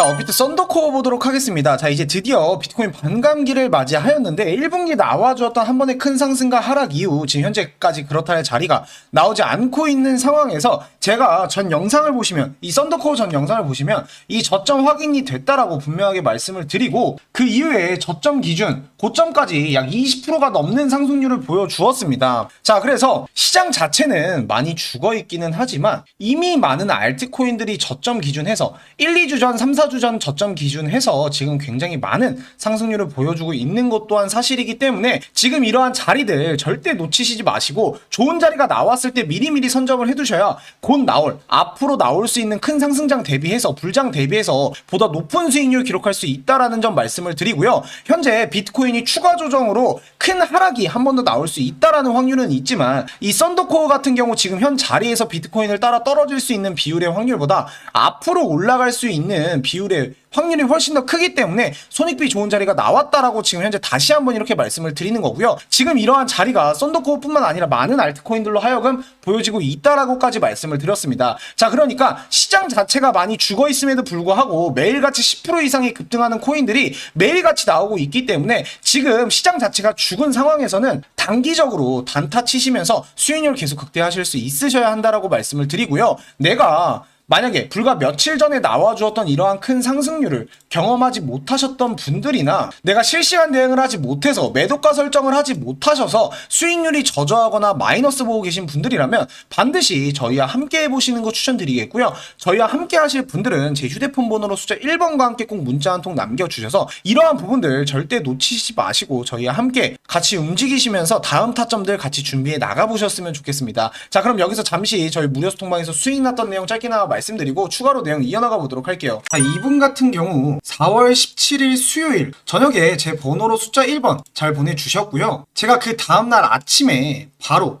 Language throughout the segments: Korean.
자, 업비트 썬더코어 보도록 하겠습니다. 자, 이제 드디어 비트코인 반감기를 맞이하였는데 1분기 나와주었던 한 번의 큰 상승과 하락 이후 지금 현재까지 그렇다 할 자리가 나오지 않고 있는 상황에서 제가 전 영상을 보시면 이 썬더코어 전 영상을 보시면 이 저점 확인이 됐다라고 분명하게 말씀을 드리고 그 이후에 저점 기준 고점까지 약 20%가 넘는 상승률을 보여주었습니다. 자, 그래서 시장 자체는 많이 죽어 있기는 하지만 이미 많은 알트코인들이 저점 기준해서 1, 2주 전, 3, 4주 전 저점 기준해서 지금 굉장히 많은 상승률을 보여주고 있는 것 또한 사실이기 때문에 지금 이러한 자리들 절대 놓치시지 마시고 좋은 자리가 나왔을 때 미리미리 선점을 해두셔야 곧 나올 앞으로 나올 수 있는 큰 상승장 대비해서 불장 대비해서 보다 높은 수익률 기록할 수 있다라는 점 말씀을 드리고요. 현재 비트코인 이 추가 조정으로 큰 하락이 한 번 더 나올 수 있다라는 확률은 있지만 이 썬더코어 같은 경우 지금 현 자리에서 비트코인을 따라 떨어질 수 있는 비율의 확률보다 앞으로 올라갈 수 있는 비율의 확률이 훨씬 더 크기 때문에 손익비 좋은 자리가 나왔다라고 지금 현재 다시 한번 이렇게 말씀을 드리는 거고요. 지금 이러한 자리가 썬더코어뿐만 아니라 많은 알트코인들로 하여금 보여지고 있다라고까지 말씀을 드렸습니다. 자, 그러니까 시장 자체가 많이 죽어 있음에도 불구하고 매일같이 10% 이상이 급등하는 코인들이 매일같이 나오고 있기 때문에 지금 시장 자체가 죽은 상황에서는 단기적으로 단타 치시면서 수익률 계속 극대화하실 수 있으셔야 한다라고 말씀을 드리고요. 내가 만약에 불과 며칠 전에 나와주었던 이러한 큰 상승률을 경험하지 못하셨던 분들이나 내가 실시간 대응을 하지 못해서 매도가 설정을 하지 못하셔서 수익률이 저조하거나 마이너스 보고 계신 분들이라면 반드시 저희와 함께 해보시는 거 추천드리겠고요. 저희와 함께 하실 분들은 제 휴대폰 번호로 숫자 1번과 함께 꼭 문자 한 통 남겨주셔서 이러한 부분들 절대 놓치지 마시고 저희와 함께 같이 움직이시면서 다음 타점들 같이 준비해 나가보셨으면 좋겠습니다. 자 그럼 여기서 잠시 저희 무료 소통방에서 수익 났던 내용 짧게나마 말씀드 리고 추가로 내용 이어나가 보도록 할게요. 자, 이분 같은 경우 4월 17일 수요일 저녁에 제 번호로 숫자 1번 잘 보내주셨고요. 제가 그 다음날 아침에 바로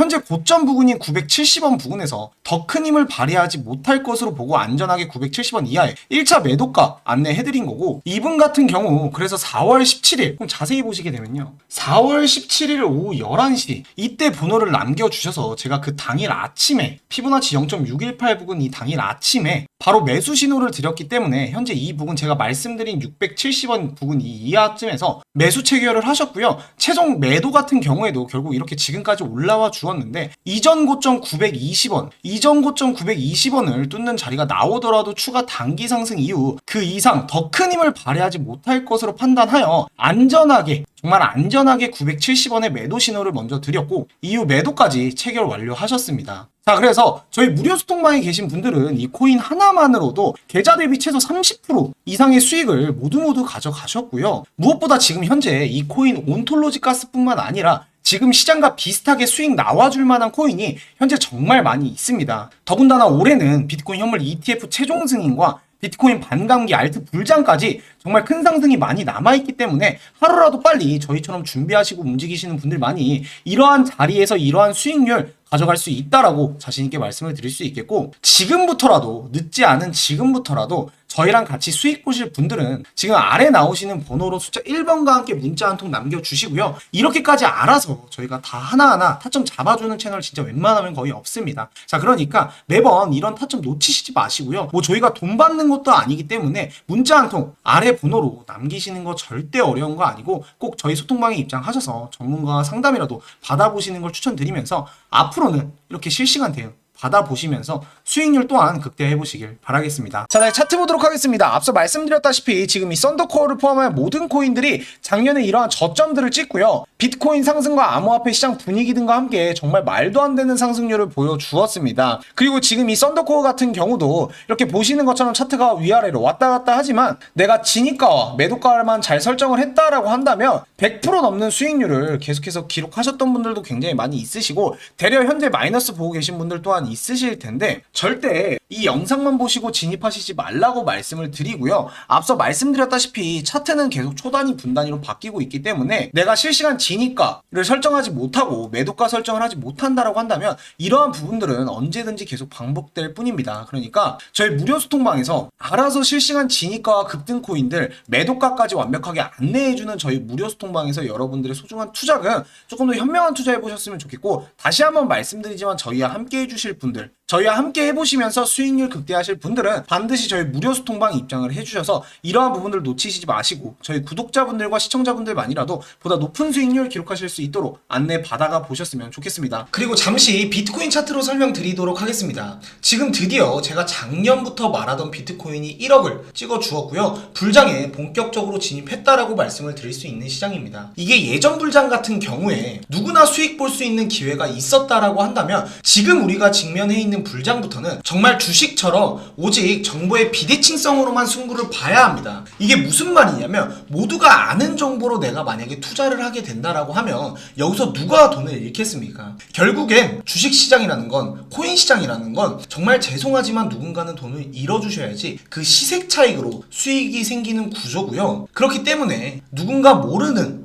현재 고점 부근인 970원 부근에서 더 큰 힘을 발휘하지 못할 것으로 보고 안전하게 970원 이하에 1차 매도가 안내해드린 거고 이분 같은 경우 그래서 4월 17일 그럼 자세히 보시게 되면요. 4월 17일 오후 11시 이때 번호를 남겨주셔서 제가 그 당일 아침에 피보나치 0.618 부근 이 당일 아침에 바로 매수 신호를 드렸기 때문에 현재 이 부분 제가 말씀드린 670원 부근 이 이하쯤에서 매수 체결을 하셨고요. 최종 매도 같은 경우에도 결국 이렇게 지금까지 올라와 주었는데 이전 고점 920원, 이전 고점 920원을 뚫는 자리가 나오더라도 추가 단기 상승 이후 그 이상 더 큰 힘을 발휘하지 못할 것으로 판단하여 안전하게 정말 안전하게 970원의 매도 신호를 먼저 드렸고 이후 매도까지 체결 완료하셨습니다. 자, 그래서 저희 무료 소통방에 계신 분들은 이 코인 하나만으로도 계좌 대비 최소 30% 이상의 수익을 모두 모두 가져가셨고요. 무엇보다 지금 현재 이 코인 온톨로지 가스뿐만 아니라 지금 시장과 비슷하게 수익 나와줄 만한 코인이 현재 정말 많이 있습니다. 더군다나 올해는 비트코인 현물 ETF 최종 승인과 비트코인 반감기 알트 불장까지 정말 큰 상승이 많이 남아있기 때문에 하루라도 빨리 저희처럼 준비하시고 움직이시는 분들 많이 이러한 자리에서 이러한 수익률 가져갈 수 있다라고 자신 있게 말씀을 드릴 수 있겠고 지금부터라도 늦지 않은 지금부터라도 저희랑 같이 수익 보실 분들은 지금 아래 나오시는 번호로 숫자 1번과 함께 문자 한 통 남겨주시고요. 이렇게까지 알아서 저희가 다 하나하나 타점 잡아주는 채널 진짜 웬만하면 거의 없습니다. 자, 그러니까 매번 이런 타점 놓치시지 마시고요. 뭐 저희가 돈 받는 것도 아니기 때문에 문자 한 통 아래 번호로 남기시는 거 절대 어려운 거 아니고 꼭 저희 소통방에 입장하셔서 전문가 상담이라도 받아보시는 걸 추천드리면서 앞으로는 이렇게 실시간 대응 받아보시면서 수익률 또한 극대화해 보시길 바라겠습니다. 자, 네, 차트 보도록 하겠습니다. 앞서 말씀드렸다시피 지금 이 썬더코어를 포함한 모든 코인들이 작년에 이러한 저점들을 찍고요. 비트코인 상승과 암호화폐 시장 분위기 등과 함께 정말 말도 안 되는 상승률을 보여주었습니다. 그리고 지금 이 썬더코어 같은 경우도 이렇게 보시는 것처럼 차트가 위아래로 왔다 갔다 하지만 내가 진입가와 매도가만 잘 설정을 했다라고 한다면 100% 넘는 수익률을 계속해서 기록하셨던 분들도 굉장히 많이 있으시고 대려 현재 마이너스 보고 계신 분들 또한 있으실 텐데 절대 이 영상만 보시고 진입하시지 말라고 말씀을 드리고요. 앞서 말씀드렸다시피 차트는 계속 초단위 분단위로 바뀌고 있기 때문에 내가 실시간 진 입가를 설정하지 못하고 매도가 설정을 하지 못한다라고 한다면 이러한 부분들은 언제든지 계속 반복될 뿐입니다. 그러니까 저희 무료 소통방에서 알아서 실시간 진입가와 급등 코인들 매도가까지 완벽하게 안내해주는 저희 무료 소통방에서 여러분들의 소중한 투자금 조금 더 현명한 투자해 보셨으면 좋겠고 다시 한번 말씀드리지만 저희와 함께 해주실 분들 저희와 함께 해보시면서 수익률 극대화하실 분들은 반드시 저희 무료 소통방 입장을 해주셔서 이러한 부분들 놓치시지 마시고 저희 구독자분들과 시청자분들만이라도 보다 높은 수익률 기록하실 수 있도록 안내 받아가 보셨으면 좋겠습니다. 그리고 잠시 비트코인 차트로 설명드리도록 하겠습니다. 지금 드디어 제가 작년부터 말하던 비트코인이 1억을 찍어 주었고요. 불장에 본격적으로 진입했다라고 말씀을 드릴 수 있는 시장입니다. 이게 예전 불장 같은 경우에 누구나 수익 볼 수 있는 기회가 있었다라고 한다면 지금 우리가 직면해 있는 불장부터는 정말 주식처럼 오직 정보의 비대칭성으로만 승부를 봐야 합니다. 이게 무슨 말이냐면 모두가 아는 정보로 내가 만약에 투자를 하게 된다라고 하면 여기서 누가 돈을 잃겠습니까? 결국엔 주식 시장이라는 건 코인 시장이라는 건 정말 죄송하지만 누군가는 돈을 잃어주셔야지 그 시색 차익으로 수익이 생기는 구조고요. 그렇기 때문에 누군가 모르는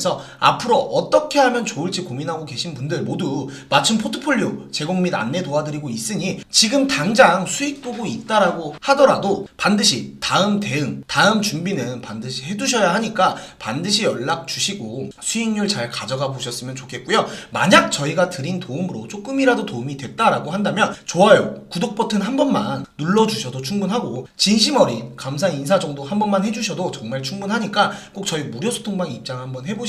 서 앞으로 어떻게 하면 좋을지 고민하고 계신 분들 모두 맞춤 포트폴리오 제공 및 안내 도와드리고 있으니 지금 당장 수익 보고 있다라고 하더라도 반드시 다음 대응, 다음 준비는 반드시 해두셔야 하니까 반드시 연락 주시고 수익률 잘 가져가 보셨으면 좋겠고요. 만약 저희가 드린 도움으로 조금이라도 도움이 됐다라고 한다면 좋아요, 구독 버튼 한 번만 눌러주셔도 충분하고 진심 어린 감사 인사 정도 한 번만 해주셔도 정말 충분하니까 꼭 저희 무료 소통방 입장 한번